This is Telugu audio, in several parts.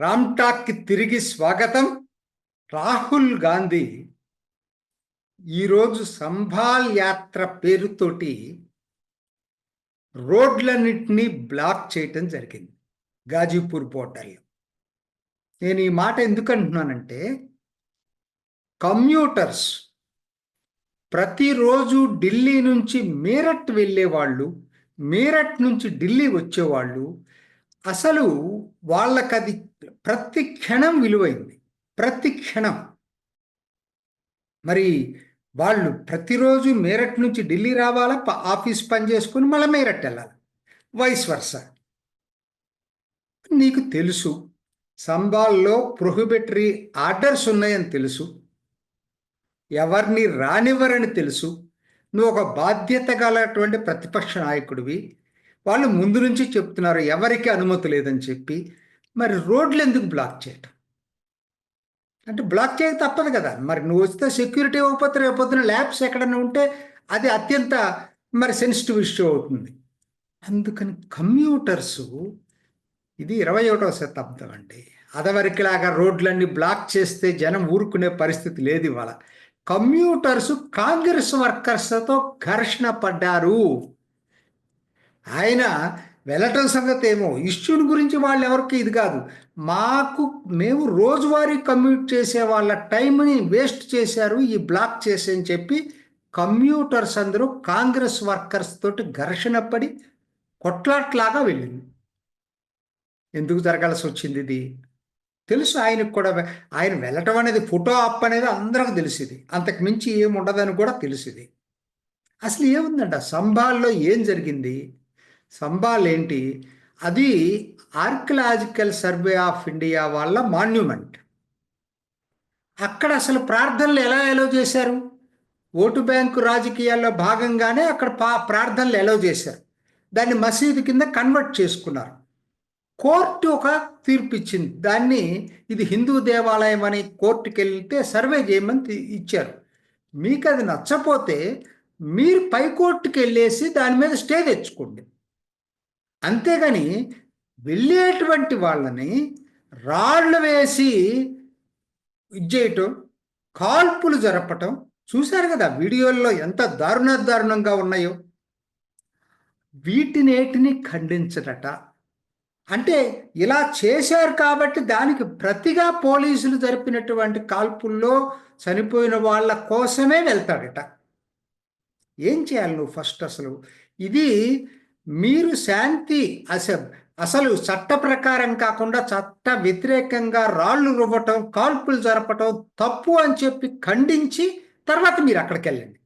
రామ్టాక్కి తిరిగి స్వాగతం. రాహుల్ గాంధీ ఈరోజు సంభాల్ యాత్ర పేరుతోటి రోడ్లన్నింటినీ బ్లాక్ చేయటం జరిగింది గాజీపూర్ బోర్డర్లో. నేను ఈ మాట ఎందుకు అంటున్నానంటే కమ్యూటర్స్ ప్రతిరోజు ఢిల్లీ నుంచి మీరట్ వెళ్ళేవాళ్ళు మీరట్ నుంచి ఢిల్లీ వచ్చేవాళ్ళు అసలు వాళ్ళకది ప్రతి క్షణం విలువైంది. ప్రతి క్షణం. మరి వాళ్ళు ప్రతిరోజు మేరట్ నుంచి ఢిల్లీ రావాలా? ప- ఆఫీస్ పని చేసుకుని మళ్ళీ మేరట్ వెళ్ళాలి? Vice versa. నీకు తెలుసు సంబాల్లో ప్రొహిబిటరీ ఆర్డర్స్ ఉన్నాయని తెలుసు. ఎవరిని రానివ్వరని తెలుసు. నువ్వు ఒక బాధ్యత గలటువంటి ప్రతిపక్ష నాయకుడివి. వాళ్ళు ముందు నుంచి చెప్తున్నారు ఎవరికి అనుమతి లేదని చెప్పి. మరి రోడ్లు ఎందుకు బ్లాక్ చేయటం? అంటే బ్లాక్ చేయక తప్పదు కదా. మరి నువ్వు వస్తే సెక్యూరిటీ ఇవ్వకపోతే రేపొద్దున ల్యాబ్స్ ఎక్కడన్నా ఉంటే అది అత్యంత మరి సెన్సిటివ్ ఇష్యూ అవుతుంది. అందుకని కమ్యూటర్స్ ఇది ఇరవై ఒకటవ శతాబ్దం అండి. అదవరికిలాగా రోడ్లన్నీ బ్లాక్ చేస్తే జనం ఊరుకునే పరిస్థితి లేదు ఇవాళ. కమ్యూటర్స్ కాంగ్రెస్ వర్కర్స్తో ఘర్షణ పడ్డారు. ఆయన వెళ్ళటం సంగతి ఏమో ఇష్యూని గురించి వాళ్ళు ఎవరికి ఇది కాదు. మాకు మేము రోజువారీ కమ్యూట్ చేసే వాళ్ళ టైంని వేస్ట్ చేశారు ఈ బ్లాక్ చేసి అని చెప్పి కమ్యూటర్స్ అందరూ కాంగ్రెస్ వర్కర్స్ తోటి ఘర్షణ పడి కొట్లాట్లాగా వెళ్ళింది. ఎందుకు జరగాల్సి వచ్చింది ఇది? తెలుసు ఆయనకు కూడా ఆయన వెళ్ళటం అనేది ఫోటో అప్ అనేది అందరికి తెలిసింది. అంతకు మించి ఏముండదని కూడా తెలిసింది. అసలు ఏముందంట? సంభాల్లో ఏం జరిగింది? సంబాలేంటి అది ఆర్కియలాజికల్ సర్వే ఆఫ్ ఇండియా వాళ్ళ మాన్యుమెంట్. అక్కడ అసలు ప్రార్థనలు ఎలా ఎలో చేశారు? ఓటు బ్యాంకు రాజకీయాల్లో భాగంగానే అక్కడ పా ప్రార్థనలు ఎలో చేశారు. దాన్ని మసీదు కింద కన్వర్ట్ చేసుకున్నారు. కోర్టు ఒక తీర్పు ఇచ్చింది దాన్ని ఇది హిందూ దేవాలయం అని కోర్టుకి వెళ్తే సర్వే చేయమని ఇచ్చారు. మీకు అది నచ్చపోతే మీరు పైకోర్టుకి వెళ్ళేసి దాని మీద స్టే తెచ్చుకోండి. అంతేగాని వెళ్ళేటువంటి వాళ్ళని రాళ్ళు వేసి ఇచ్చేయటం చేయటం కాల్పులు జరపటం చూశారు కదా వీడియోల్లో ఎంత దారుణ దారుణంగా ఉన్నాయో. వీటినేటిని ఖండించడట అంటే ఇలా చేశారు కాబట్టి దానికి ప్రతిగా పోలీసులు జరిపినటువంటి కాల్పుల్లో చనిపోయిన వాళ్ళ కోసమే వెళ్తాడట. ఏం చేయాలి నువ్వు ఫస్ట్ అసలు? ఇది మీరు శాంతి అస అసలు చట్ట ప్రకారం కాకుండా చట్ట వ్యతిరేకంగా రాళ్ళు రువ్వటం కాల్పులు జరపటం తప్పు అని చెప్పి ఖండించి తర్వాత మీరు అక్కడికి వెళ్ళండి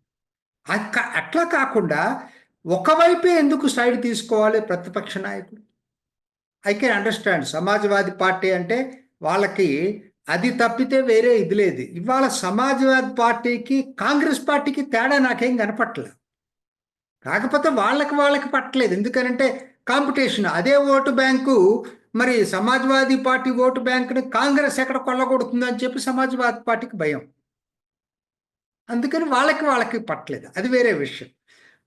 అక్క అట్లా కాకుండా ఒకవైపే ఎందుకు సైడ్ తీసుకోవాలి ప్రతిపక్ష నాయకుడు I can understand. Samajwadi party అంటే వాళ్ళకి అది తప్పితే వేరే ఇది లేదు. ఇవాళ సమాజ్వాదీ పార్టీకి కాంగ్రెస్ పార్టీకి తేడా నాకేం కనపట్లేదు కాకపోతే వాళ్ళకి వాళ్ళకి పట్టలేదు. ఎందుకనంటే కాంపిటీషన్. అదే ఓటు బ్యాంకు. మరి సమాజ్వాదీ పార్టీ ఓటు బ్యాంకుని కాంగ్రెస్ ఎక్కడ కొల్లగొడుతుందని చెప్పి సమాజ్వాదీ పార్టీకి భయం. అందుకని వాళ్ళకి వాళ్ళకి పట్టలేదు. అది వేరే విషయం.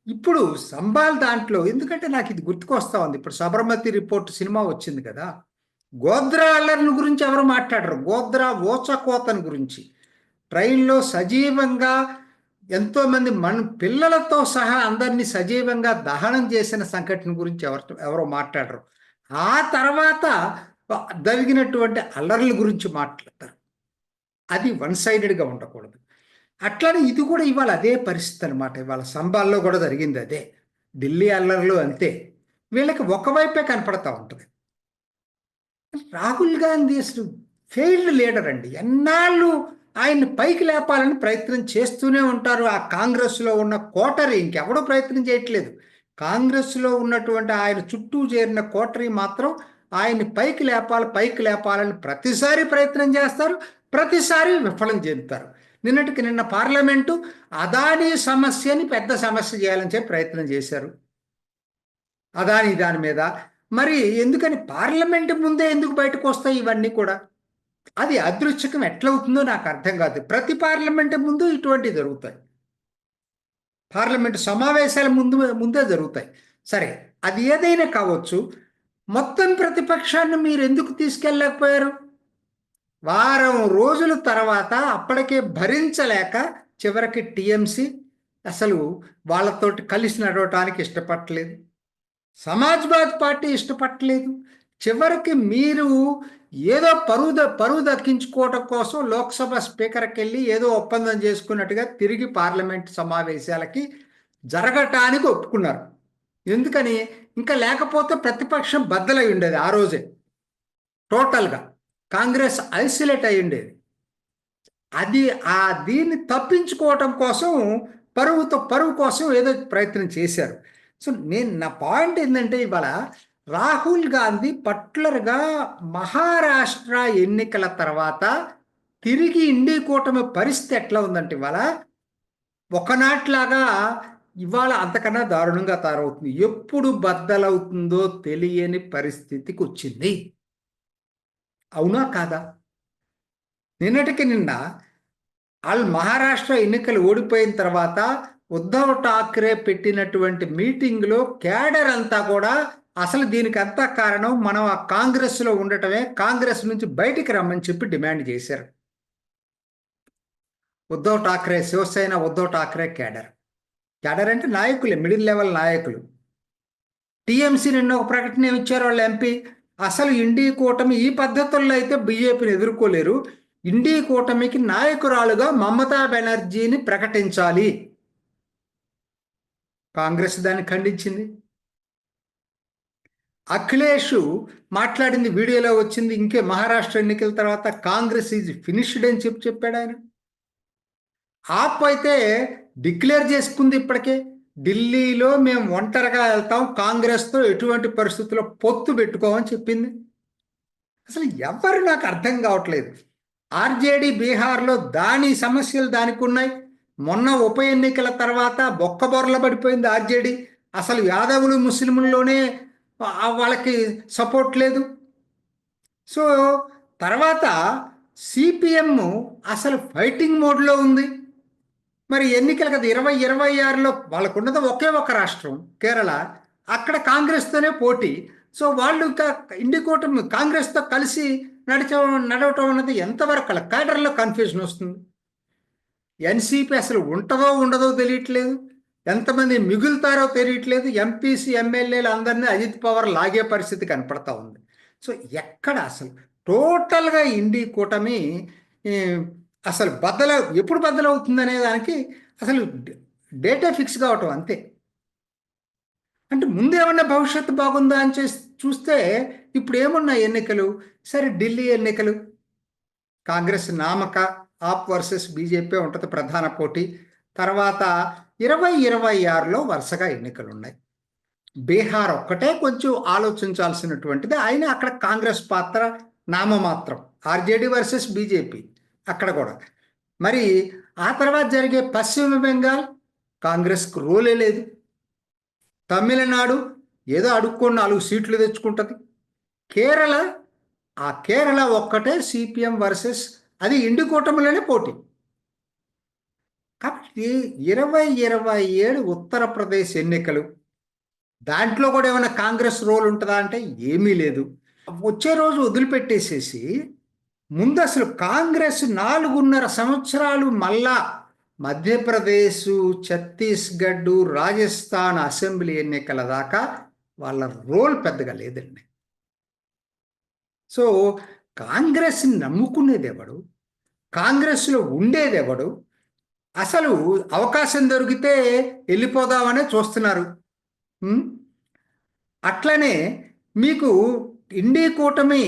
ఇప్పుడు సంబాల్ దాంట్లో ఎందుకంటే నాకు ఇది గుర్తుకొస్తా ఉంది. ఇప్పుడు సబర్మతి రిపోర్ట్ సినిమా వచ్చింది కదా. గోద్రా అల్లర్ని గురించి ఎవరు మాట్లాడరు. గోద్రా ఓచకోతని గురించి. ట్రైన్లో సజీవంగా ఎంతోమంది మన పిల్లలతో సహా అందరినీ సజీవంగా దహనం చేసిన సంఘటన గురించి ఎవరు ఎవరో మాట్లాడరు. ఆ తర్వాత జరిగినటువంటి అల్లర్ల గురించి మాట్లాడతారు. అది వన్ సైడెడ్గా ఉండకూడదు. అట్లానే ఇది కూడా ఇవాళ అదే పరిస్థితి అనమాట ఇవాళ సంబాల్లో కూడా జరిగింది అదే. ఢిల్లీ అల్లర్లు అంతే. వీళ్ళకి ఒకవైపే కనపడతా ఉంటుంది. రాహుల్ గాంధీ అసలు ఫెయిల్డ్ లీడర్ అండి. ఎన్నాళ్ళు ఆయన్ని పైకి లేపాలని ప్రయత్నం చేస్తూనే ఉంటారు. ఆ కాంగ్రెస్లో ఉన్న కోటరీ ఇంకెవడో ప్రయత్నం చేయట్లేదు. కాంగ్రెస్లో ఉన్నటువంటి ఆయన చుట్టూ చేరిన కోటరీ మాత్రం ఆయన్ని పైకి లేపాలి పైకి లేపాలని ప్రతిసారి ప్రయత్నం చేస్తారు ప్రతిసారి విఫలం చెందుతారు. నిన్నటికి నిన్న పార్లమెంటు అదానీ సమస్యని పెద్ద సమస్య చేయాలని చెప్పి ప్రయత్నం చేశారు. అదానీ దాని మీద. మరి ఎందుకని పార్లమెంట్ ముందే ఎందుకు బయటకు వస్తాయి ఇవన్నీ కూడా? అది అదృశ్యకం ఎట్లవుతుందో నాకు అర్థం కాదు. ప్రతి పార్లమెంట్ ముందు ఇటువంటివి జరుగుతాయి. పార్లమెంట్ సమావేశాల ముందు ముందే జరుగుతాయి. సరే అది ఏదైనా కావచ్చు. మొత్తం ప్రతిపక్షాన్ని మీరు ఎందుకు తీసుకెళ్ళలేకపోయారు? వారం రోజుల తర్వాత అప్పటికే భరించలేక చివరికి టీఎంసీ అసలు వాళ్ళతోటి కలిసి నడవటానికి ఇష్టపడలేదు. సమాజ్వాద్ పార్టీ ఇష్టపడలేదు. చివరికి మీరు ఏదో పరువు పరువు దక్కించుకోవటం కోసం లోక్సభ స్పీకర్కి వెళ్ళి ఏదో ఒప్పందం చేసుకున్నట్టుగా తిరిగి పార్లమెంట్ సమావేశాలకి జరగటానికి ఒప్పుకున్నారు. ఎందుకని? ఇంకా లేకపోతే ప్రతిపక్షం బద్దలై ఉండేది ఆ రోజే. టోటల్గా కాంగ్రెస్ ఐసోలేట్ అయి ఉండేది. అది ఆ దీన్ని తప్పించుకోవటం కోసం పరువుతో పరువు కోసం ఏదో ప్రయత్నం చేశారు. సో నేను నా పాయింట్ ఏంటంటే ఇవాళ రాహుల్ గాంధీ పట్లర్గా మహారాష్ట్ర ఎన్నికల తర్వాత తిరిగి ఇండి కూటమి పరిస్థితి ఎట్లా ఉందంటే ఇవాళ ఒకనాట్లాగా ఇవాళ అంతకన్నా దారుణంగా తయారవుతుంది ఎప్పుడు బద్దలవుతుందో తెలియని పరిస్థితికి వచ్చింది. అవునా కాదా? నిన్నటికి నిన్న వాళ్ళు మహారాష్ట్ర ఎన్నికలు ఓడిపోయిన తర్వాత ఉద్ధవ్ ఠాక్రే పెట్టినటువంటి మీటింగ్లో క్యాడర్ అంతా కూడా అసలు దీనికంతా కారణం? మనం ఆ కాంగ్రెస్లో ఉండటమే కాంగ్రెస్ నుంచి బయటికి రమ్మని చెప్పి డిమాండ్ చేశారు. ఉద్ధవ్ ఠాక్రే శివసేన ఉద్ధవ్ ఠాక్రే క్యాడర్. క్యాడర్ అంటే నాయకులే మిడిల్ లెవెల్ నాయకులు. టీఎంసీ నిన్న ఒక ప్రకటన ఏమి ఇచ్చారు వాళ్ళ ఎంపీ. అసలు ఇండి కూటమి ఈ పద్ధతుల్లో అయితే బీజేపీని ఎదుర్కోలేరు. ఇండి కూటమికి నాయకురాలుగా మమతా బెనర్జీని ప్రకటించాలి. కాంగ్రెస్ దాన్ని ఖండించింది. అఖిలేష్ మాట్లాడింది వీడియోలో వచ్చింది ఇంకే మహారాష్ట్ర ఎన్నికల తర్వాత కాంగ్రెస్ ఈజ్ ఫినిష్డ్ అని చెప్పి చెప్పాడు ఆయన. ఆప్ అయితే డిక్లేర్ చేసుకుంది ఇప్పటికే. ఢిల్లీలో మేము ఒంటరిగా వెళ్తాం కాంగ్రెస్తో ఎటువంటి పరిస్థితుల్లో పొత్తు పెట్టుకోమని చెప్పింది. అసలు ఎవరు నాకు అర్థం కావట్లేదు. ఆర్జేడీ బీహార్లో దాని సమస్యలు దానికి ఉన్నాయి మొన్న ఉప ఎన్నికల తర్వాత బొక్కబొరల పడిపోయింది ఆర్జేడీ. అసలు యాదవులు ముస్లింల్లోనే వాళ్ళకి సపోర్ట్ లేదు. సో తర్వాత సిపిఎం అసలు ఫైటింగ్ మోడ్లో ఉంది. మరి ఎన్నికల కదా ఇరవై ఇరవై ఆరులో వాళ్ళకున్నది ఒకే ఒక రాష్ట్రం కేరళ. అక్కడ కాంగ్రెస్తోనే పోటీ. సో వాళ్ళు ఇంకా ఇండి కూటమి కాంగ్రెస్తో కలిసి నడిచ నడవటం అన్నది ఎంతవరకు అలా క్యాడర్లో కన్ఫ్యూజన్ వస్తుంది. ఎన్సీపీ అసలు ఉంటుందో ఉండదో తెలియట్లేదు. ఎంతమంది మిగులుతారో తెలియట్లేదు ఎంపీసీ ఎమ్మెల్యేలు అందరినీ అజిత్ పవర్ లాగే పరిస్థితి కనపడతా ఉంది. సో ఎక్కడ అసలు టోటల్గా ఇండి కూటమి అసలు బద్దల ఎప్పుడు బద్దలవుతుందనే అనే దానికి అసలు డేటా ఫిక్స్ కావటం అంతే. అంటే ముందేమన్నా భవిష్యత్తు బాగుందా అని చేసి చూస్తే ఇప్పుడు ఏమున్నాయి ఎన్నికలు? సరే ఢిల్లీ ఎన్నికలు. కాంగ్రెస్ నామక ఆప్ వర్సెస్ బీజేపీ ఉంటుంది ప్రధాన పోటీ. తర్వాత ఇరవై ఇరవై ఆరులో వరుసగా ఎన్నికలు ఉన్నాయి బీహార్ ఒక్కటే కొంచెం ఆలోచించాల్సినటువంటిది. అయినా అక్కడ కాంగ్రెస్ పాత్ర నామమాత్రం. RJD versus BJP. అక్కడ కూడా. మరి ఆ తర్వాత జరిగే పశ్చిమ బెంగాల్ కాంగ్రెస్కు రోలే లేదు. తమిళనాడు ఏదో అడుక్కొని నాలుగు సీట్లు తెచ్చుకుంటుంది. కేరళ ఆ కేరళ ఒక్కటే సిపిఎం వర్సెస్ అది ఇండి కూటమిలోనే పోటీ. కాబట్టి ఇరవై ఇరవై ఏడు ఉత్తరప్రదేశ్ ఎన్నికలు. దాంట్లో కూడా ఏమైనా కాంగ్రెస్ రోల్ ఉంటుందా అంటే ఏమీ లేదు. వచ్చే రోజు వదిలిపెట్టేసేసి ముందు అసలు కాంగ్రెస్ నాలుగున్నర సంవత్సరాలు మళ్ళా మధ్యప్రదేశ్ ఛత్తీస్గఢ్ రాజస్థాన్ అసెంబ్లీ ఎన్నికల దాకా వాళ్ళ రోల్ పెద్దగా లేదండి. సో కాంగ్రెస్ని నమ్ముకునేది ఎవడు కాంగ్రెస్లో ఉండేది ఎవడు అసలు అవకాశం దొరికితే వెళ్ళిపోదామనే చూస్తున్నారు. అట్లనే మీకు ఇండి కూటమి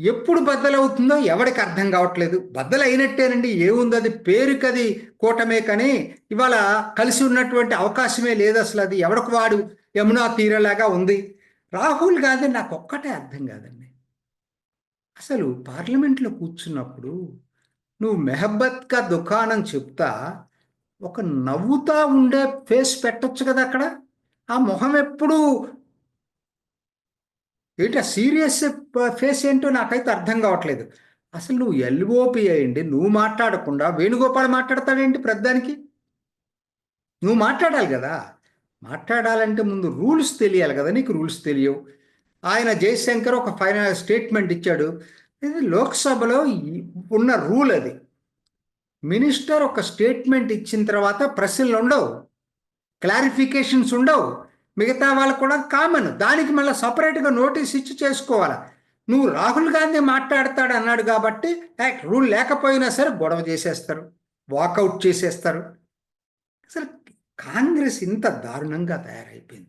ఎప్పుడు బద్దలవుతుందో ఎవరికి అర్థం కావట్లేదు. బద్దలు అయినట్టేనండి ఏముంది అది పేరుకది కూటమే కానీ ఇవాళ కలిసి ఉన్నటువంటి అవకాశమే లేదు అసలు అది. ఎవరికి వాడు యమునా తీరలాగా ఉంది? రాహుల్ గాంధీ నాకు ఒక్కటే అర్థం కాదండి. అసలు పార్లమెంట్లో కూర్చున్నప్పుడు నువ్వు మెహబ్బత్గా దుకాణం చెప్తా ఒక నవ్వుతా ఉండే ఫేస్ పెట్టచ్చు కదా అక్కడ? ఆ మొహం ఎప్పుడు ఏంటి? ఆ సీరియస్ ఫేస్ ఏంటో నాకైతే అర్థం కావట్లేదు. అసలు నువ్వు ఎల్ఓపి అయ్యండి నువ్వు మాట్లాడకుండా వేణుగోపాల్ మాట్లాడతాడేంటి ప్రధానికి నువ్వు మాట్లాడాలి కదా. మాట్లాడాలంటే ముందు రూల్స్ తెలియాలి కదా నీకు రూల్స్ తెలియవు. ఆయన జయశంకర్ ఒక ఫైనల్ స్టేట్మెంట్ ఇచ్చాడు. ఇది లోక్సభలో ఉన్న రూల్ అది. మినిస్టర్ ఒక స్టేట్మెంట్ ఇచ్చిన తర్వాత ప్రశ్నలు ఉండవు. క్లారిఫికేషన్స్ ఉండవు. మిగతా వాళ్ళకు కూడా కామన్. దానికి మళ్ళీ సపరేట్గా నోటీస్ ఇచ్చి చేసుకోవాలి? నువ్వు రాహుల్ గాంధీ మాట్లాడతాడు అన్నాడు కాబట్టి రూల్ లేకపోయినా సరే గొడవ చేసేస్తారు. వాకౌట్ చేసేస్తారు. అసలు కాంగ్రెస్ ఇంత దారుణంగా తయారైపోయింది.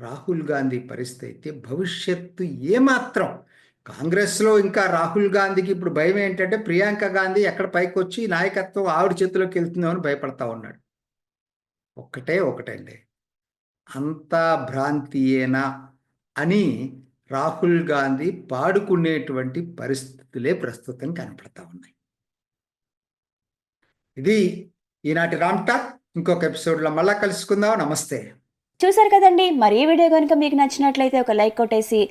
రాహుల్ గాంధీ పరిస్థితి అయితే భవిష్యత్తు ఏమాత్రం కాంగ్రెస్లో ఇంకా రాహుల్ గాంధీకి ఇప్పుడు భయం ఏంటంటే ప్రియాంక గాంధీ ఎక్కడ పైకి వచ్చి నాయకత్వం ఆవిడ చేతిలోకి వెళ్తుందో అని భయపడతా ఉన్నాడు. ఒక్కటే ఒకటండి అంతా భ్రాంతియేనా అని రాహుల్ గాంధీ పాడుకునేటువంటి పరిస్థితులే ప్రస్తుతం కనపడతా ఉన్నాయి. ఇది ఈనాటి రామ్ ఇంకొక ఎపిసోడ్లో మళ్ళా కలుసుకుందాం. నమస్తే. చూసారు కదండి. మరి ఈ వీడియో కనుక మీకు నచ్చినట్లయితే ఒక లైక్ కొట్టేసి